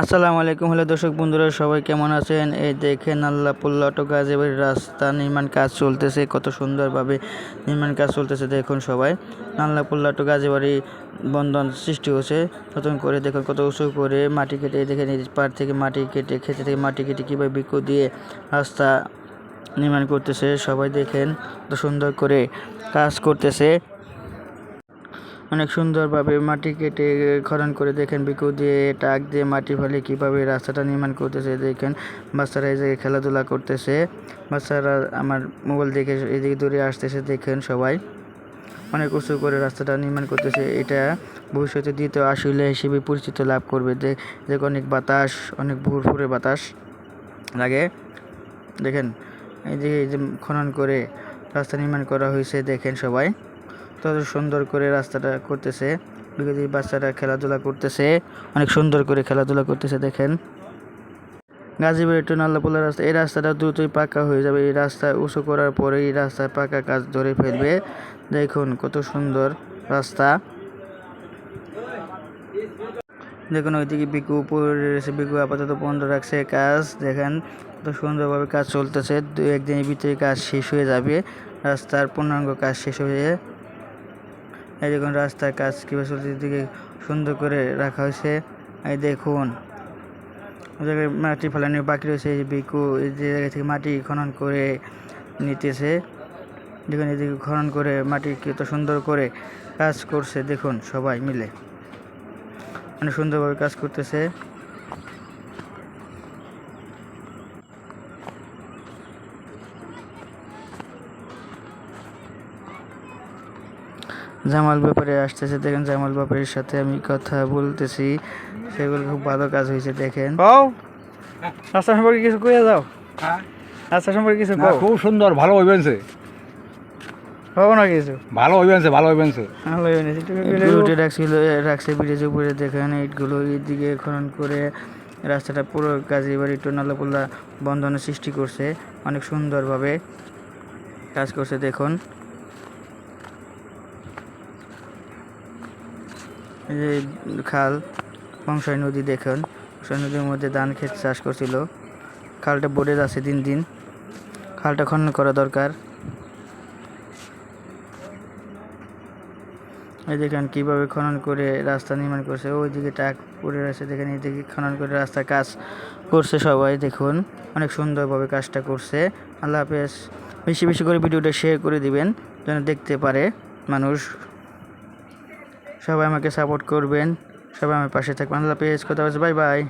আসসালামু আলাইকুম। হ্যালো দর্শক বন্ধুরা, সবাই কেমন আছেন? এই দেখেন আল্লাহ পুল্লাটো গাজীবাড়ির রাস্তা, নির্মাণ কাজ চলতেছে, কত সুন্দরভাবে নির্মাণ কাজ চলতেছে, দেখুন সবাই। নাল্লা পুল্লাটো গাজীবাড়ি বন্ধন সৃষ্টি হচ্ছে নতুন করে দেখুন কত উঁচু করে মাটি কেটে দেখেন এই পার থেকে মাটি কেটে, খেতে থেকে মাটি কেটে কীভাবে বিকু দিয়ে রাস্তা নির্মাণ করতেছে, সবাই দেখেন কত সুন্দর করে কাজ করতেছে। অনেক সুন্দরভাবে মাটি কেটে খনন করে দেখেন, বিকু দিয়ে টাক দিয়ে মাটি ফেলে কীভাবে রাস্তাটা নির্মাণ করতেছে দেখেন। বাচ্চারা এই জায়গায় খেলাধুলা করতেছে। বাচ্চারা আমার মোবাইল দেখে এদিকে দূরে আসতেছে দেখেন সবাই। অনেক উঁচু করে রাস্তাটা নির্মাণ করতেছে। এটা ভবিষ্যতে দ্বিতীয় আশুলিয়া হিসেবে পরিচিত লাভ করবে। যে অনেক বাতাস, অনেক ভুরভুরে বাতাস লাগে। দেখেন এই যে খনন করে রাস্তা নির্মাণ করা হয়েছে দেখেন সবাই। তত সুন্দর করে রাস্তাটা করতেছে। বিকেলে বাচ্চারা খেলাধুলা করতেছে, অনেক সুন্দর করে খেলাধুলা করতেছে, দেখেন। গাজীবাড়ি একটু নাল্লাপোলা রাস্তা, এই রাস্তাটা দ্রুতই পাকা হয়ে যাবে। এই রাস্তা উঁচু করার পরে এই রাস্তায় পাকা কাজ ধরে ফেলবে। দেখুন কত সুন্দর রাস্তা। দেখুন ওইদিকে বিকু উপরে রয়েছে বিকু আপাতত বন্ধ রাখছে, কাজ দেখেন কত সুন্দরভাবে কাজ চলতেছে। দু একদিনের ভিতরে কাজ শেষ হয়ে যাবে। রাস্তার পূর্ণাঙ্গ কাজ শেষ হয়ে এই দেখুন, রাস্তার কাজ কীভাবে চলছে দিকে সুন্দর করে রাখা হয়েছে। এই দেখুন জায়গায় মাটি ফেলানো, বাকি রয়েছে এই বিকু এই জায়গা থেকে মাটি খনন করে নিতেছে। দেখুন, এদিকে খনন করে মাটি কত সুন্দর করে কাজ করছে, দেখুন সবাই মিলে। মানে সুন্দরভাবে কাজ করতেছে। জামাল ব্যাপারে আসতেছে দেখেন জামাল ব্যাপারের সাথে আমি কথা বলতেছি। সেগুলো খুব ভালো কাজ হয়েছে দেখেন। কও রাস্তা সম্পর্কে কিছু কইয়া যাও। রাস্তা সম্পর্কে কিছু কও। খুব সুন্দর ভালো হইবেনছে কও না কিছু? ভালো হইবেনছে ভালো হইবেনছে ভালো হইবে না, সেটুকু কইলে ইটগুলো হইবো। রাখছিল রাখছে ব্রিজের উপরে দেখেন ইটগুলো এইদিকে খনন করে রাস্তাটা পুরো গাজীবাড়ি টু নালাপোল্লা বন্ধনের সৃষ্টি করছে অনেক সুন্দরভাবে কাজ করছে দেখুন। যে খাল, বংশাই নদী দেখুন। বংশাই নদীর মধ্যে ধান ক্ষেত চাষ করছিল। খালটা বোর্ডে যাচ্ছে দিন দিন। খালটা খনন করা দরকার। এই দেখেন কীভাবে খনন করে রাস্তা নির্মাণ করছে। ওইদিকে টাক পড়ে রয়েছে। দেখেন এইদিকে খনন করে রাস্তা কাজ করছে সবাই। দেখুন, অনেক সুন্দরভাবে কাজটা করছে। আল্লাহ হাফেজ। বেশি বেশি করে ভিডিওটা শেয়ার করে দিবেন, যেন দেখতে পারে মানুষ। সবাই আমাকে সাপোর্ট করবেন সবাই আমার পাশে থাকবেন। আল্লাহ পেয়েছ কথা বাই বাই